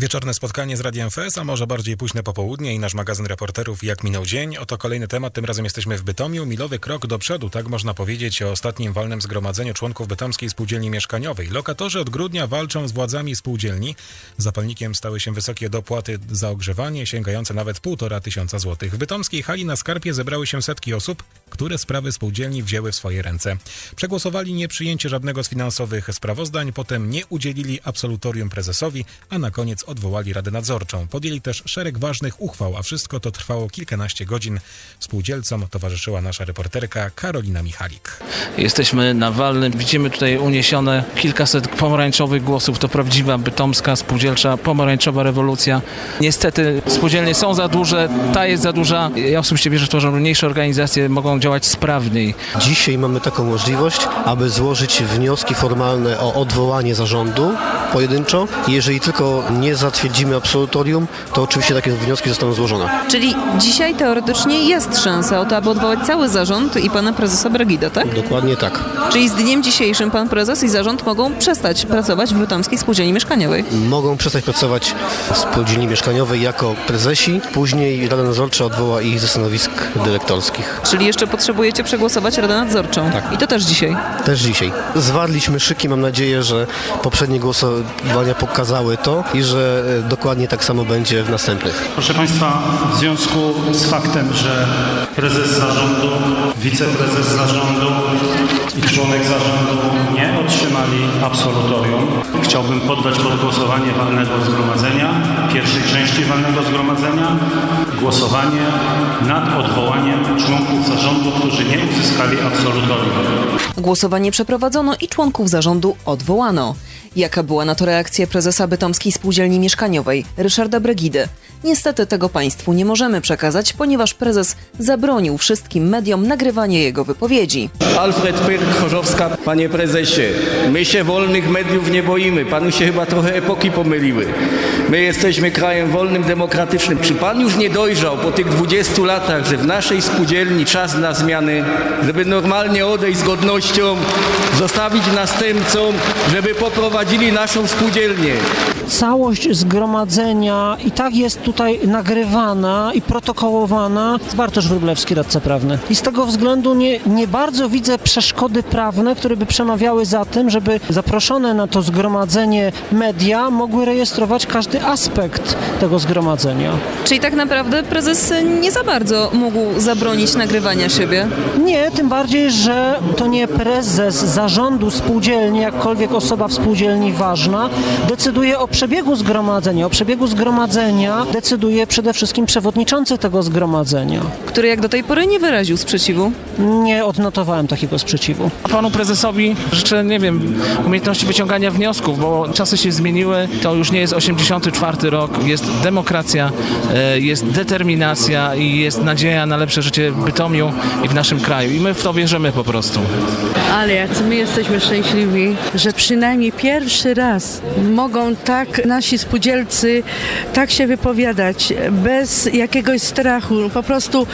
Wieczorne spotkanie z Radiem FS, a może bardziej późne popołudnie i nasz magazyn reporterów Jak minął dzień. Oto kolejny temat, tym razem jesteśmy w Bytomiu. Milowy krok do przodu, tak można powiedzieć o ostatnim walnym zgromadzeniu członków Bytomskiej Spółdzielni Mieszkaniowej. Lokatorzy od grudnia walczą z władzami spółdzielni. Zapalnikiem stały się wysokie dopłaty za ogrzewanie, sięgające nawet półtora tysiąca złotych. W bytomskiej hali na Skarpie zebrały się setki osób, które sprawy spółdzielni wzięły w swoje ręce. Przegłosowali nieprzyjęcie żadnego z finansowych sprawozdań, potem nie udzielili absolutorium prezesowi, a na koniec odwołali Radę Nadzorczą. Podjęli też szereg ważnych uchwał, a wszystko to trwało kilkanaście godzin. Spółdzielcom towarzyszyła nasza reporterka Karolina Michalik. Jesteśmy na walnym. Widzimy tutaj uniesione kilkaset pomarańczowych głosów. To prawdziwa bytomska, spółdzielcza, pomarańczowa rewolucja. Niestety spółdzielnie są za duże, ta jest za duża. Ja osobiście wierzę w to, że mniejsze organizacje mogą działać sprawniej. Dzisiaj mamy taką możliwość, aby złożyć wnioski formalne o odwołanie zarządu pojedynczo. Jeżeli tylko nie zatwierdzimy absolutorium, to oczywiście takie wnioski zostaną złożone. Czyli dzisiaj teoretycznie jest szansa o to, aby odwołać cały zarząd i pana prezesa Bragida, tak? Dokładnie tak. Czyli z dniem dzisiejszym pan prezes i zarząd mogą przestać pracować w Bytomskiej Spółdzielni Mieszkaniowej. Mogą przestać pracować w spółdzielni mieszkaniowej jako prezesi, później Rada Nadzorcza odwoła ich ze stanowisk dyrektorskich. Czyli jeszcze potrzebujecie przegłosować Radę Nadzorczą. Tak. I to też dzisiaj. Też dzisiaj. Zwarliśmy szyki, mam nadzieję, że poprzednie głosowania pokazały to i że e, dokładnie tak samo będzie w następnych. Proszę Państwa, w związku z faktem, że prezes zarządu, wiceprezes zarządu i członek zarządu nie otrzymali absolutorium, chciałbym poddać pod głosowanie walnego zgromadzenia, pierwszej części walnego zgromadzenia, głosowanie nad odwołaniem członków zarządu, którzy nie uzyskali absolutorium. Głosowanie przeprowadzono i członków zarządu odwołano. Jaka była na to reakcja prezesa Bytomskiej Spółdzielni Mieszkaniowej, Ryszarda Bregidy? Niestety tego Państwu nie możemy przekazać, ponieważ prezes zabronił wszystkim mediom nagrywania jego wypowiedzi. Alfred Pyrk-Chorzowska, panie prezesie, my się wolnych mediów nie boimy. Panu się chyba trochę epoki pomyliły. My jesteśmy krajem wolnym, demokratycznym. Czy pan już nie dojrzał po tych 20 latach, że w naszej spółdzielni czas na zmiany, żeby normalnie odejść z godnością, zostawić następcom, żeby poprowadzili naszą spółdzielnię? całość zgromadzenia i tak jest tutaj nagrywana i protokołowana. Bartosz Wróblewski, radca prawny. I z tego względu nie, nie bardzo widzę przeszkody prawne, które by przemawiały za tym, żeby zaproszone na to zgromadzenie media mogły rejestrować każdy aspekt tego zgromadzenia. Czyli tak naprawdę prezes nie za bardzo mógł zabronić nagrywania siebie. Nie, tym bardziej, że to nie prezes zarządu spółdzielni, jakkolwiek osoba w spółdzielni ważna, decyduje o przebiegu zgromadzenia. O przebiegu zgromadzenia decyduje przede wszystkim przewodniczący tego zgromadzenia. który jak do tej pory nie wyraził sprzeciwu. Nie odnotowałem takiego sprzeciwu. A panu prezesowi życzę, nie wiem, umiejętności wyciągania wniosków, bo czasy się zmieniły. To już nie jest 84 rok, jest demokracja, e, jest determinacja i jest nadzieja na lepsze życie w Bytomiu i w naszym kraju. I my w to wierzymy po prostu. Ale jacy my jesteśmy szczęśliwi, że przynajmniej pierwszy raz mogą tak nasi spółdzielcy tak się wypowiadać, bez jakiegoś strachu. Po prostu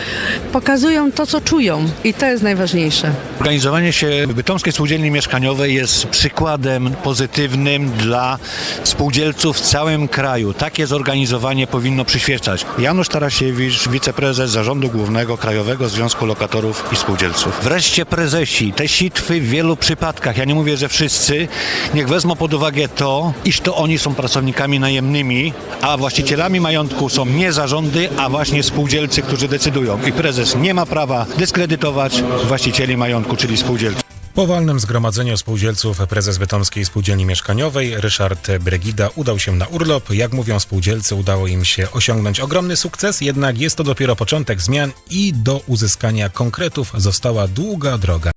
pokazują to, co czują i to jest najważniejsze. Organizowanie się Bytomskiej Spółdzielni Mieszkaniowej jest przykładem pozytywnym dla spółdzielców w całym kraju. Takie zorganizowanie powinno przyświecać. Janusz Tarasiewicz, wiceprezes Zarządu Głównego Krajowego Związku Lokatorów i Spółdzielców. Wreszcie prezesi. Te sitwy w wielu przypadkach, ja nie mówię, że wszyscy, niech wezmą pod uwagę to, iż to oni są pracownikami najemnymi, a właścicielami są nie zarządy, a właśnie spółdzielcy, którzy decydują. I prezes nie ma prawa dyskredytować właścicieli majątku, czyli spółdzielców. Po walnym zgromadzeniu spółdzielców prezes Bytomskiej Spółdzielni Mieszkaniowej Ryszard Bregida udał się na urlop. Jak mówią spółdzielcy, udało im się osiągnąć ogromny sukces, jednak jest to dopiero początek zmian i do uzyskania konkretów została długa droga.